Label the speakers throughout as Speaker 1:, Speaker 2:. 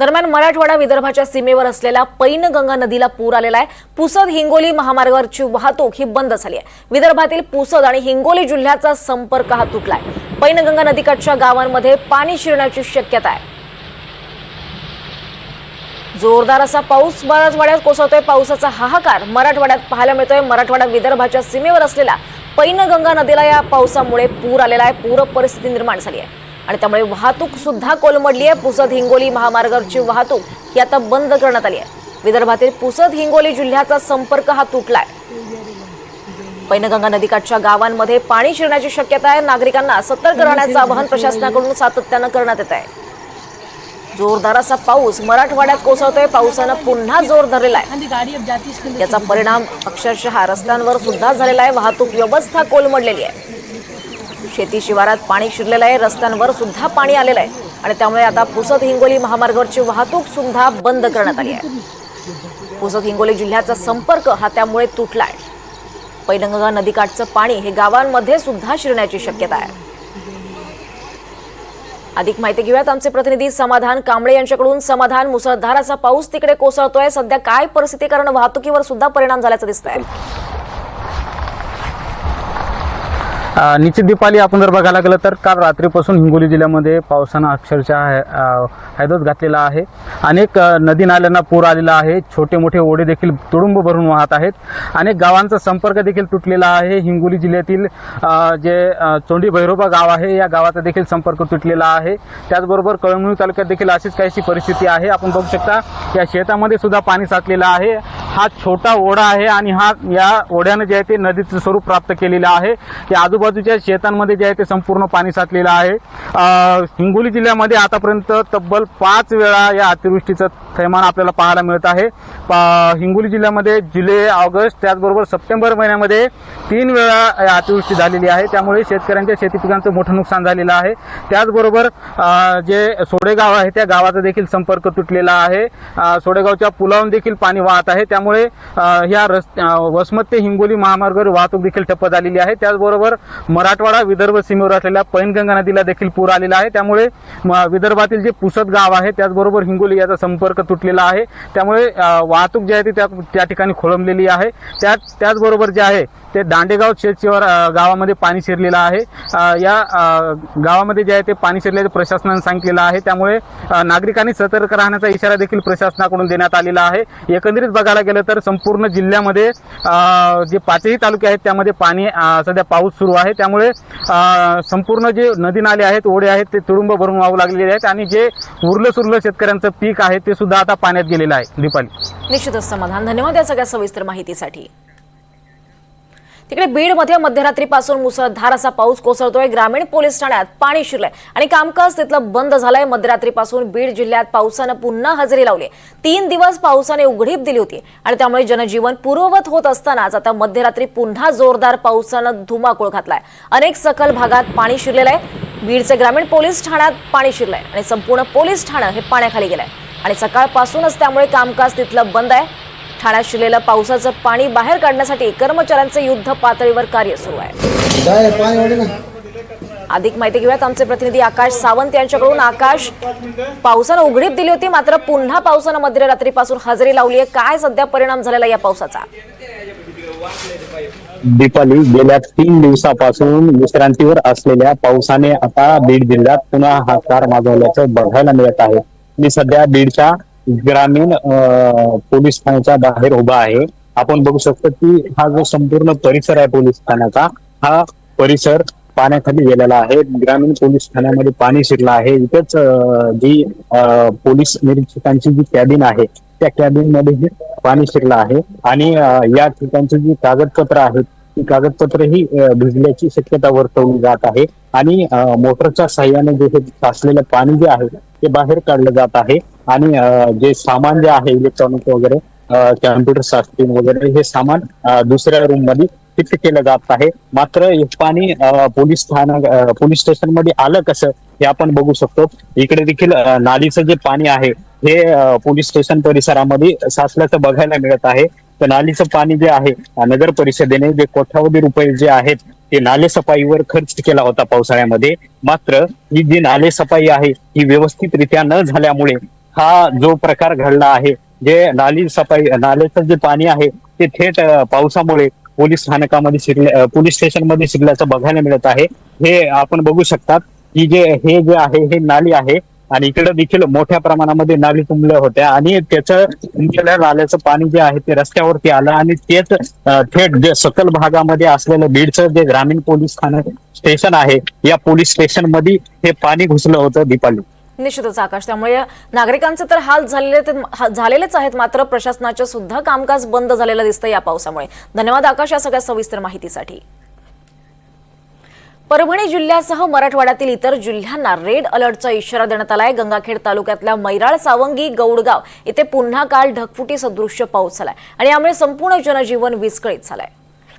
Speaker 1: दरम्यान मराठवाडा विदर्भाच्या सीमेवर असलेल्या पैनगंगा नदीला पूर आलेला आहे. पुसद हिंगोली महामार्गावरची वाहतूक ही बंद झाली आहे. विदर्भातील पुसद आणि हिंगोली जिल्ह्याचा संपर्क हा तुटलाय. पैनगंगा नदीकाठच्या गावांमध्ये पाणी शिरण्याची शक्यता आहे. जोरदार असा पाऊस मराठवाड्यात कोसळतोय. पावसाचा हाहाकार मराठवाड्यात पाहायला मिळतोय. मराठवाडा विदर्भाच्या सीमेवर असलेला पैनगंगा नदीला या पावसामुळे पूर आलेला आहे. पूर परिस्थिती निर्माण झाली आहे. आणि त्यामुळे वाहतूक सुद्धा कोलमडली आहे. पुसद हिंगोली महामार्गावरची वाहतूक ही आता बंद करण्यात आली आहे. विदर्भातील पुसद हिंगोली जिल्ह्याचा संपर्क हा तुटलाय. पैनगंगा नदीकाठच्या गावांमध्ये पाणी शिरण्याची शक्यता आहे. नागरिकांना सतर्क राहण्याचं आवाहन प्रशासनाकडून सातत्यानं करण्यात येत आहे. जोरदार असा पाऊस मराठवाड्यात कोसळतोय. पावसानं पुन्हा जोर धरलेला आहे. याचा परिणाम अक्षरशः रस्त्यांवर सुद्धा झालेला आहे. वाहतूक व्यवस्था कोलमडलेली आहे. शेती शिवारात पाणी शिरलेलं आहे रस्त्यांवर सुद्धा पाणी आलेलं आहे. आणि त्यामुळे आता पुसद हिंगोली महामार्गावरची वाहतूक सुद्धा बंद करण्यात आली आहे. पुसद हिंगोली जिल्ह्याचा संपर्क हा त्यामुळे तुटलाय. पैनगंगा नदीकाठचं पाणी हे गावांमध्ये सुद्धा शिरण्याची शक्यता आहे. अधिक माहिती घेऊयात आमचे प्रतिनिधी समाधान कांबळे यांच्याकडून. समाधान मुसळधार असा पाऊस तिकडे कोसळतोय. सध्या काय परिस्थिती? कारण वाहतुकीवर सुद्धा परिणाम झाल्याचं दिसत
Speaker 2: आहे निश्चित दीपाली आपण जर बघायला गेलं तर काल रात्रीपासून हिंगोली जिल्ह्यामध्ये पावसानं अक्षरशः है- हैदोस घातलेला आहे. अनेक नदी नाल्यांना पूर आलेला आहे. छोटे मोठे ओढे देखील तुडुंब भरून वाहत आहेत. अनेक गावांचा संपर्क देखील तुटलेला आहे. हिंगोली जिल्ह्यातील जे चोंडी भैरोबा गाव आहे या गावाचा देखील संपर्क तुटलेला आहे. त्याचबरोबर कळमनुरी तालुक्यात देखील अशीच काहीशी परिस्थिती आहे. आपण बघू शकता या शेतामध्ये सुद्धा पाणी साचलेलं आहे. हा छोटा ओढा आहे आणि हा या ओढ्यानं जे आहे ते नदीचं स्वरूप प्राप्त केलेलं आहे. या आजूबाजूच्या शेतांमध्ये जे आहे ते संपूर्ण पाणी साचलेलं आहे. हिंगोली जिल्ह्यामध्ये आतापर्यंत तब्बल पाच वेळा या अतिवृष्टीचं थैमान आपल्याला पाहायला मिळत आहे. हिंगोली जिल्ह्यामध्ये जुलै ऑगस्ट त्याचबरोबर सप्टेंबर महिन्यामध्ये तीन वेळा या अतिवृष्टी झालेली आहे. त्यामुळे शेतकऱ्यांच्या शेती पिकांचं मोठं नुकसान झालेलं आहे. त्याचबरोबर जे सोडेगाव आहे त्या गावाचा देखील संपर्क तुटलेला आहे. सोडेगावच्या पुलावून देखील पाणी वाहत आहे. त्या त्यामुळे या रस्ते वसमत ते हिंगोली महामार्गावर वाहतूक देखील ठप्प झालेली आहे. त्याचबरोबर मराठवाडा विदर्भ सीमेवर असलेल्या पैनगंगा नदीला देखील पूर आलेला आहे. त्यामुळे म- विदर्भातील जे पुसद गाव आहे त्याचबरोबर हिंगोली याचा संपर्क तुटलेला आहे. त्यामुळे वाहतूक जी आहे ती त्या त्या ठिकाणी खोळंबलेली आहे. त्या त्याचबरोबर जे आहे ते दांडेगाव शेतशिवार गावामध्ये पाणी शिरलेलं आहे. या गावामध्ये जे आहे ते पाणी शिरल्याचं प्रशासनाने सांगितलेलं आहे. त्यामुळे नागरिकांनी सतर्क राहण्याचा इशारा देखील प्रशासनाकडून देण्यात आलेला आहे. एकंदरीत बघायला गेलं तर संपूर्ण जिल्ह्यामध्ये जे पाचही तालुके आहेत त्यामध्ये पाणी सध्या पाऊस सुरू आहे. त्यामुळे संपूर्ण जे नदी नाले आहेत ओढे आहेत ते तुडुंब भरून वाहू लागलेले आहेत. आणि जे उरलं सुरलं शेतकऱ्यांचं पीक आहे ते सुद्धा आता पाण्यात गेलेलं आहे. दीपाली.
Speaker 1: निश्चितच समाधान. धन्यवाद या सगळ्या सविस्तर माहितीसाठी. तिकडे बीडमध्ये मध्यरात्रीपासून मुसळधार असा पाऊस कोसळतोय. ग्रामीण पोलीस ठाण्यात पाणी शिरलंय आणि कामकाज तिथलं बंद झालंय. मध्यरात्रीपासून बीड जिल्ह्यात पावसानं पुन्हा हजेरी लावली. तीन दिवस पावसाने उघडीप दिली होती आणि त्यामुळे जनजीवन पूर्ववत होत असतानाच आता मध्यरात्री पुन्हा जोरदार पावसानं धुमाकूळ घातलाय. अनेक सखल भागात पाणी शिरलेलं आहे. बीडचे ग्रामीण पोलीस ठाण्यात पाणी शिरलंय आणि संपूर्ण पोलीस ठाणं हे पाण्याखाली गेलंय. आणि सकाळपासूनच त्यामुळे कामकाज तिथलं बंद आहे. ठाण्यात शिरलेलं पावसाचं पाणी बाहेर काढण्यासाठी कर्मचाऱ्यांचं युद्ध पातळीवर कार्य सुरू आहे. अधिक माहिती घेऊयात आमचे प्रतिनिधी आकाश सावंत यांच्याकडून. आकाश पावसानं उघडीप दिली होती मात्र पुन्हा पावसानं मध्यरात्रीपासून हजेरी लावली आहे. काय सध्या परिणाम झालेला या पावसाचा?
Speaker 3: दीपाली गेल्या तीन दिवसापासून विश्रांतीवर असलेल्या पावसाने आता बीड जिल्ह्यात पुन्हा हातकार माजवल्याचं बघायला मिळत आहे. मी सध्या बीडच्या ग्रामीण पोलीस ठाण्याच्या बाहेर उभा आहे. आपण बघू शकतो की हा जो संपूर्ण परिसर आहे पोलीस ठाण्याचा हा परिसर पाण्याखाली गेलेला आहे. ग्रामीण पोलीस ठाण्यामध्ये पाणी शिरलं आहे. इथेच जी पोलीस निरीक्षकांची जी कॅबिन आहे त्या कॅबिनमध्ये पाणी शिरलं आहे. आणि या ठिकाणची जी कागदपत्र आहेत ती कागदपत्र ही भिजल्याची शक्यता वर्तवली जात आहे. आणि मोटरच्या साह्याने जे हे साचलेलं पाणी जे आहे ते बाहेर काढलं जात आहे. आणि जे सामान जे आहे इलेक्ट्रॉनिक वगैरे कॅम्प्युटर सिस्टीम वगैरे हे सामान दुसऱ्या रूममध्ये शिफ्ट केलं जात आहे. मात्र हे पाणी पोलीस स्थानक पोलीस स्टेशनमध्ये आलं कसं हे आपण बघू शकतो. इकडे देखील नालीचं जे पाणी आहे हे पोलीस स्टेशन परिसरामध्ये साचल्याचं बघायला मिळत आहे. तर नालीचं पाणी जे आहे नगर परिषदेने जे कोट्यावधी रुपये जे आहेत ते नाले सफाईवर खर्च केला होता पावसाळ्यामध्ये. मात्र ही जी नाले सफाई आहे ही व्यवस्थितरित्या न झाल्यामुळे हा जो प्रकार घडला आहे जे नाली सफाई नाल्याचं जे पाणी आहे ते थेट पावसामुळे पोलीस स्थानकामध्ये शिरले पोलीस स्टेशनमध्ये शिरल्याचं बघायला मिळत आहे. हे आपण बघू शकतात की जे हे जे आहे हे नाली आहे आणि इकडे देखील मोठ्या प्रमाणामध्ये नाली तुंबल्या होत्या आणि त्याचं नाल्याचं पाणी जे आहे ते रस्त्यावरती आलं आणि तेच थेट जे सकल भागामध्ये असलेलं बीडचं जे ग्रामीण पोलीस स्थानक स्टेशन आहे या पोलीस स्टेशनमध्ये हे पाणी घुसलं होतं दीपाली.
Speaker 1: निश्चितच आकाश. त्यामुळे नागरिकांचे तर हाल झालेले झालेलेच आहेत मात्र प्रशासनाचं सुद्धा कामकाज बंद झालेलं दिसतं या पावसामुळे. धन्यवाद आकाश या सगळ्या सविस्तर माहितीसाठी. परभणी जिल्ह्यासह मराठवाड्यातील इतर जिल्ह्यांना रेड अलर्टचा इशारा देण्यात आलाय. गंगाखेड तालुक्यातल्या मैराळ सावंगी गौडगाव इथे पुन्हा काल ढगफुटी सदृश्य पाऊस झालाय आणि यामुळे संपूर्ण जनजीवन विस्कळीत झालंय.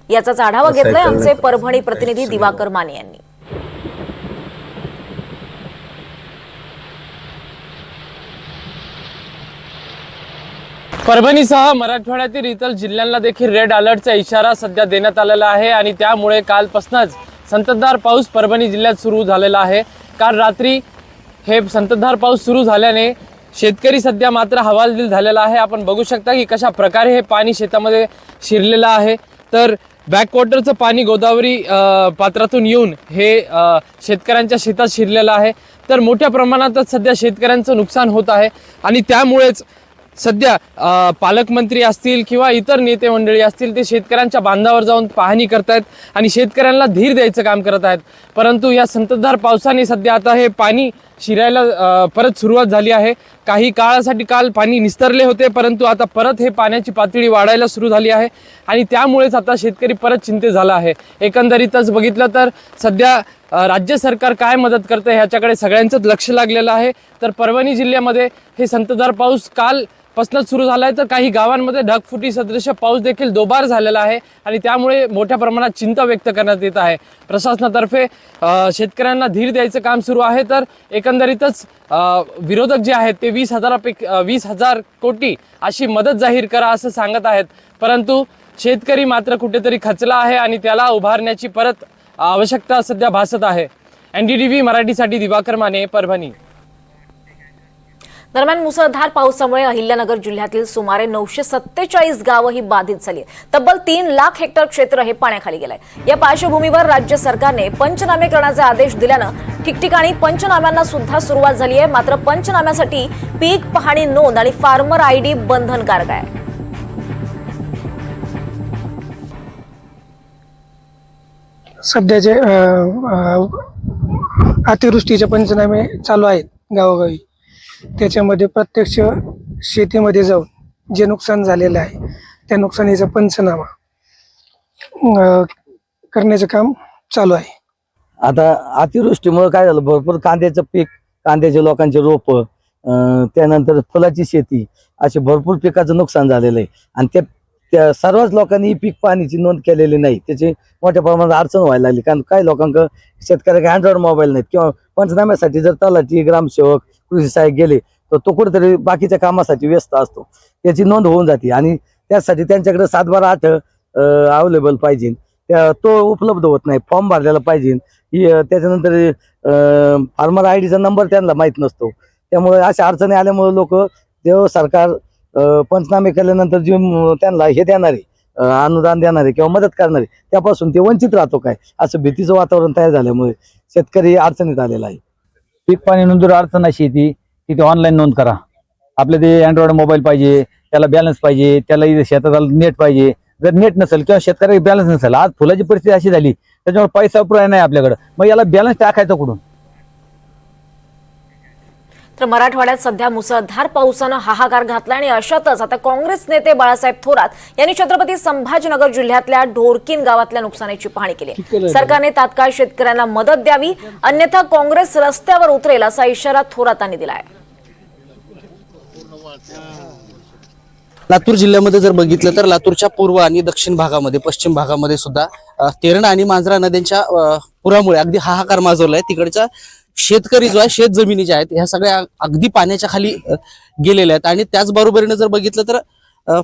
Speaker 1: याचाच आढावा घेतलाय आमचे परभणी प्रतिनिधी दिवाकर माने यांनी.
Speaker 4: परभणीसह मराठवाड्यातील इतर जिल्ह्यांना देखील रेड अलर्टचा इशारा सध्या देण्यात आलेला आहे आणि त्यामुळे कालपासूनच संततधार पाऊस परभणी जिल्ह्यात सुरू झालेला आहे. काल रात्री हे संततधार पाऊस सुरू झाल्याने शेतकरी सध्या मात्र हवालदिल झालेला आहे. आपण बघू शकता की कशा प्रकारे हे पाणी शेतामध्ये शिरलेलं आहे. तर बॅकवॉटरचं पाणी गोदावरी पात्रातून येऊन हे शेतकऱ्यांच्या शेतात शिरलेलं आहे. तर मोठ्या प्रमाणातच सध्या शेतकऱ्यांचं नुकसान होत आहे आणि त्यामुळेच सध्या पालकमंत्री असतील किंवा इतर नेते मंडळी असतील ते शेतकऱ्यांच्या बांधावर जाऊन पाहणी करतायत आणि शेतकऱ्यांना धीर द्यायचं काम करत आहेत. परंतु या संततधार पावसाने सध्या आता हे पाणी शिरायला परत सुरुवात झाली आहे. काही काळासाठी काल पाणी निस्तरले होते परंतु आता परत हे पाण्याची पातळी वाढायला सुरू झाली आहे आणि त्यामुळेच आता शेतकरी परत चिंतेत झाला आहे. एकंदरीतच बघितलं तर सध्या राज्य सरकार काय मदत करतं ह्याच्याकडे सगळ्यांचंच लक्ष लागलेलं आहे. तर परभणी जिल्ह्यामध्ये हे संततधार पाऊस काल पासनंच सुरू झाला आहे तर काही गावांमध्ये ढगफुटी सदृश पाऊस देखील दोबार झालेला आहे आणि त्यामुळे मोठ्या प्रमाणात चिंता व्यक्त करण्यात येत आहे. प्रशासनातर्फे शेतकऱ्यांना धीर द्यायचं काम सुरू आहे तर एकंदरीतच विरोधक जे आहेत ते वीस हजारापे वीस हजार कोटी अशी मदत जाहीर करा असं सांगत आहेत. परंतु शेतकरी मात्र कुठेतरी खचला आहे आणि त्याला उभारण्याची परत आवश्यकता सध्या भासत आहे. एन डी टी व्ही मराठीसाठी दिवाकर माने परभणी.
Speaker 1: दरम्यान मुसळधार पावसामुळे अहिल्यानगर जिल्ह्यातील सुमारे नऊशे सत्तेचाळीस गावं ही बाधित झाली तब्बल तीन लाख हेक्टर क्षेत्र हे पाण्याखाली गेलंय. या पार्श्वभूमीवर राज्य सरकारने पंचनामे करण्याचे आदेश दिल्यानं ठिकठिकाणी पंचनाम्यांना सुद्धा सुरुवात झाली आहे. मात्र पंचनाम्यासाठी पीक पाहणी नोंद आणि फार्मर आयडी बंधनकारक आहे.
Speaker 5: सध्याचे अतिवृष्टीचे पंचनामे चालू आहेत गावोगावी. त्याच्यामध्ये प्रत्यक्ष शेतीमध्ये जाऊन जे नुकसान झालेलं आहे त्या नुकसानीचा पंचनामा करण्याचं काम चालू आहे.
Speaker 6: आता अतिवृष्टीमुळे काय झालं? भरपूर कांद्याचं पीक कांद्याचे लोकांचे रोप त्यानंतर फुलाची शेती असे भरपूर पिकाचं नुकसान झालेलं आहे. आणि त्या त्या सर्वच लोकांनी पीक पाण्याची नोंद केलेली नाही. त्याची मोठ्या प्रमाणात अडचण व्हायला लागली. कारण काही लोकांक शेतकऱ्याकडे अँड्रॉइड मोबाईल नाहीत. किंवा पंचनाम्यासाठी जर तलाठी ग्रामसेवक कृषी सहाय्यक गेले तर तो कुठेतरी बाकीच्या कामासाठी व्यस्त असतो. त्याची नोंद होऊन जाते आणि त्यासाठी त्यांच्याकडे सात बारा आठ अवेलेबल पाहिजे. त्या तो उपलब्ध होत नाही. फॉर्म भरलेला पाहिजे. ही, त्याच्यानंतर फार्मर आय डीचा नंबर त्यांना माहीत नसतो. त्यामुळे अशा अडचणी आल्यामुळे लोक जेव्हा सरकार पंचनामे केल्यानंतर जे त्यांना हे देणारे अनुदान देणारे किंवा मदत करणारे त्यापासून ते वंचित राहतो काय? असं भीतीचं वातावरण तयार झाल्यामुळे शेतकरी अडचणीत आलेला आहे.
Speaker 2: पीक पाणी नोंदवर अडचण अशी येते तिथे ऑनलाईन नोंद करा. आपले ते अँड्रॉइड मोबाईल पाहिजे त्याला बॅलन्स पाहिजे त्याला शेतात शेताला नेट पाहिजे. जर नेट नसेल किंवा शेतकऱ्याला बॅलन्स नसेल आज फुलाची परिस्थिती अशी झाली त्याच्यामुळे पैसा पुरा नाही आपल्याकडं. मग याला बॅलन्स टाकायचा कुठून?
Speaker 1: तर मराठवाड्यात सध्या मुसळधार पावसानं हाहाकार घातला आणि अशातच आता काँग्रेस नेते बाळासाहेब थोरात यांनी छत्रपती संभाजीनगर जिल्ह्यातल्या ढोरकीन गावातल्या नुकसानीची पाहणी केली. सरकारने तात्काळ शेतकऱ्यांना मदत द्यावी अन्यथा काँग्रेस रस्त्यावर उतरेल असा इशारा थोरातांनी दिलाय
Speaker 7: लातूर जिल्ह्यामध्ये जर बघितलं तर लातूरच्या पूर्व आणि दक्षिण भागामध्ये पश्चिम भागामध्ये सुद्धा तेरणा आणि मांजरा नद्यांच्या पुरामुळे अगदी हाहाकार माजवलाय. तिकडच्या शेतकरी जो आहे शेत जमिनी आहेत ह्या सगळ्या अगदी पाण्याच्या खाली गेलेल्या आहेत. आणि त्याचबरोबरीने जर बघितलं तर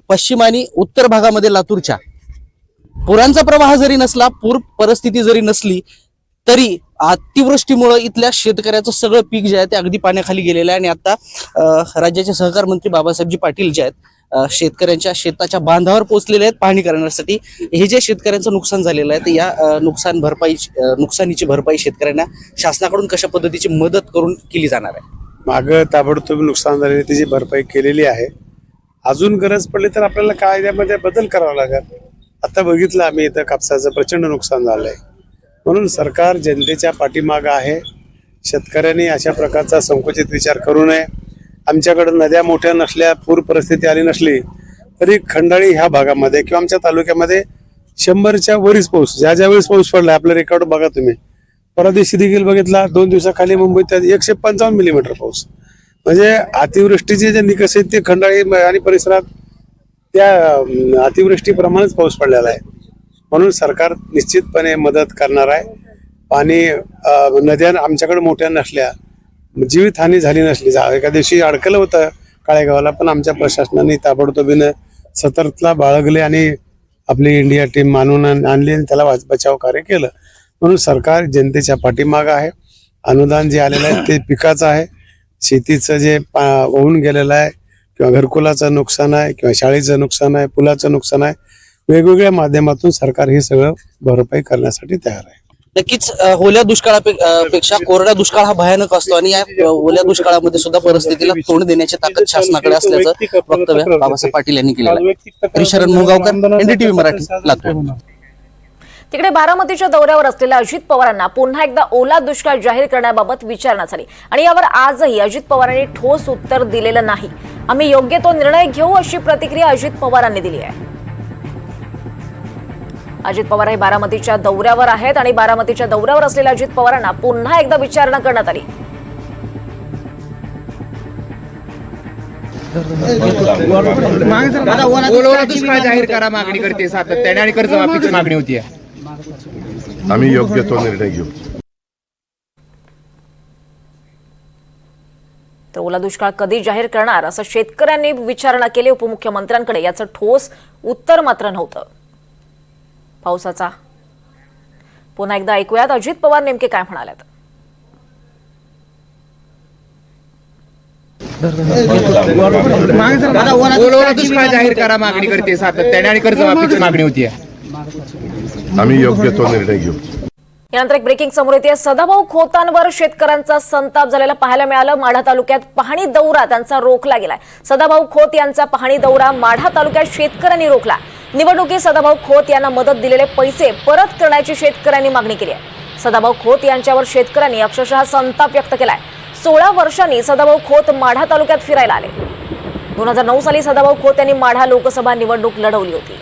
Speaker 7: पश्चिम आणि उत्तर भागामध्ये लातूरच्या पुरांचा प्रवाह जरी नसला पूर परिस्थिती जरी नसली तरी अतिवृष्टीमुळे इथल्या शेतकऱ्याचं सगळं पीक जे आहे ते अगदी पाण्याखाली गेलेलं आहे. आणि आता राज्याचे सहकार मंत्री बाबासाहेबजी पाटील जे आहेत शेतकऱ्यांच्या शेताच्या बांधावर पोहोचलेले आहेत पाहणी करण्यासाठी. हे जे शेतकऱ्यांचं नुकसान झालेलं आहे तर या नुकसान भरपाई नुकसानीची भरपाई शेतकऱ्यांना शासनाकडून कशा पद्धतीची मदत करून केली जाणार आहे?
Speaker 8: मागं ताबडतोब नुकसान झालेली त्याची भरपाई केलेली आहे. अजून गरज पडली तर आपल्याला कायद्यामध्ये बदल करावा लागेल. आता बघितलं आम्ही इथं कापसाचं प्रचंड नुकसान झालंय. म्हणून सरकार जनतेच्या पाठीमागं आहे. शेतकऱ्यांनी अशा प्रकारचा संकुचित विचार करू नये. आमच्याकडे नद्या मोठ्या नसल्या पूर परिस्थिती आली नसली तरी खंडाळी ह्या भागामध्ये किंवा आमच्या तालुक्यामध्ये शंभरच्या वरीच पाऊस ज्या ज्या वेळेस पाऊस पडला आपलं रेकॉर्ड बघा तुम्ही. परवा दिवशी देखील बघितला दोन दिवसाखाली मुंबईत त्यात एकशे पंचावन्न मिलीमीटर पाऊस. म्हणजे अतिवृष्टीचे जे निकष आहेत ते खंडाळी आणि परिसरात त्या अतिवृष्टीप्रमाणेच पाऊस पडलेला आहे. म्हणून सरकार निश्चितपणे मदत करणार आहे. पाणी नद्या आमच्याकडे मोठ्या नसल्या जीवितहानी झाली नसली. जा- एका दिवशी अडकलं होतं काळेगावाला पण आमच्या प्रशासनाने ताबडतोबीनं सतर्तला बाळगले आणि आपली इंडिया टीम मानून आणली आणि त्याला वाच- बचाव कार्य केलं. म्हणून सरकार जनतेच्या पाठीमागं आहे. अनुदान जे आलेलं आहे ते पिकाचं आहे. शेतीचं जे पा- गेलेलं आहे किंवा घरकुलाचं नुकसान आहे किंवा शाळेचं नुकसान आहे पुलाचं नुकसान आहे वेगवेगळ्या माध्यमातून सरकार हे सगळं भरपाई करण्यासाठी तयार आहे.
Speaker 7: नक्कीच ओल्या दुष्काळापेक्षा कोरड्या दुष्काळ हा भयानक असतो आणि या ओल्या दुष्काळामध्ये सुद्धा परिस्थितीला तोंड देण्याची ताकद शासनाकडे असल्याचं वक्तव्य बाबासाहेब पाटील यांनी केलेलं आहे. श्रीशरण मुगावकर एनडीटीव्ही मराठी लातूर
Speaker 1: तिकडे बारामतीच्या दौऱ्यावर असलेल्या अजित पवारांना पुन्हा एकदा ओला दुष्काळ जाहीर करण्याबाबत विचारणा झाली आणि यावर आजही अजित पवारांनी ठोस उत्तर दिलेलं नाही. आम्ही योग्य तो निर्णय घेऊ अशी प्रतिक्रिया अजित पवारांनी दिली आहे. अजित पवार हे बारामतीच्या दौऱ्यावर आहेत आणि बारामतीच्या दौऱ्यावर असलेल्या अजित पवारांना पुन्हा एकदा विचारणा करण्यात आली.
Speaker 9: ओला दुष्काळ जाहीर करा मागणी करते सातत्याने आणि कर्जमाफीची मागणी होती.
Speaker 10: आम्ही योग्य तो निर्णय घेऊ.
Speaker 1: तर ओला दुष्काळ कधी जाहीर करणार असं शेतकऱ्यांनी विचारणा केली उपमुख्यमंत्र्यांकडे याचं ठोस उत्तर मात्र नव्हतं. पावसाचा. पुन्हा एकदा ऐकूयात. अजित पवार नेमके काय म्हणालेत
Speaker 9: ओला दुष्काळ जाहीर करा मागणी करते सातत्याने आणि कर्जमाफीची मागणी होती
Speaker 10: आम्ही योग्य तो निर्णय घेऊ.
Speaker 1: यानंतर एक ब्रेकिंग समोर येते. सदाभाऊ खोतांवर शेतकऱ्यांचा संताप झालेला पाहायला मिळालं. माढा तालुक्यात पाहणी दौरा त्यांचा रोखला गेलाय. सदाभाऊ खोत यांचा पाहणी दौरा माढा तालुक्यात शेतकऱ्यांनी रोखला. निवडणुकीत सदाभाऊ खोत यांना मदत दिलेले पैसे परत करण्याची शेतकऱ्यांनी मागणी केली आहे. सदाभाऊ खोत यांच्यावर शेतकऱ्यांनी अक्षरशः संताप व्यक्त केलाय. सोळा वर्षांनी सदाभाऊ खोत माढा तालुक्यात फिरायला आले. दोन हजार नऊ साली सदाभाऊ खोत यांनी माढा लोकसभा निवडणूक लढवली होती.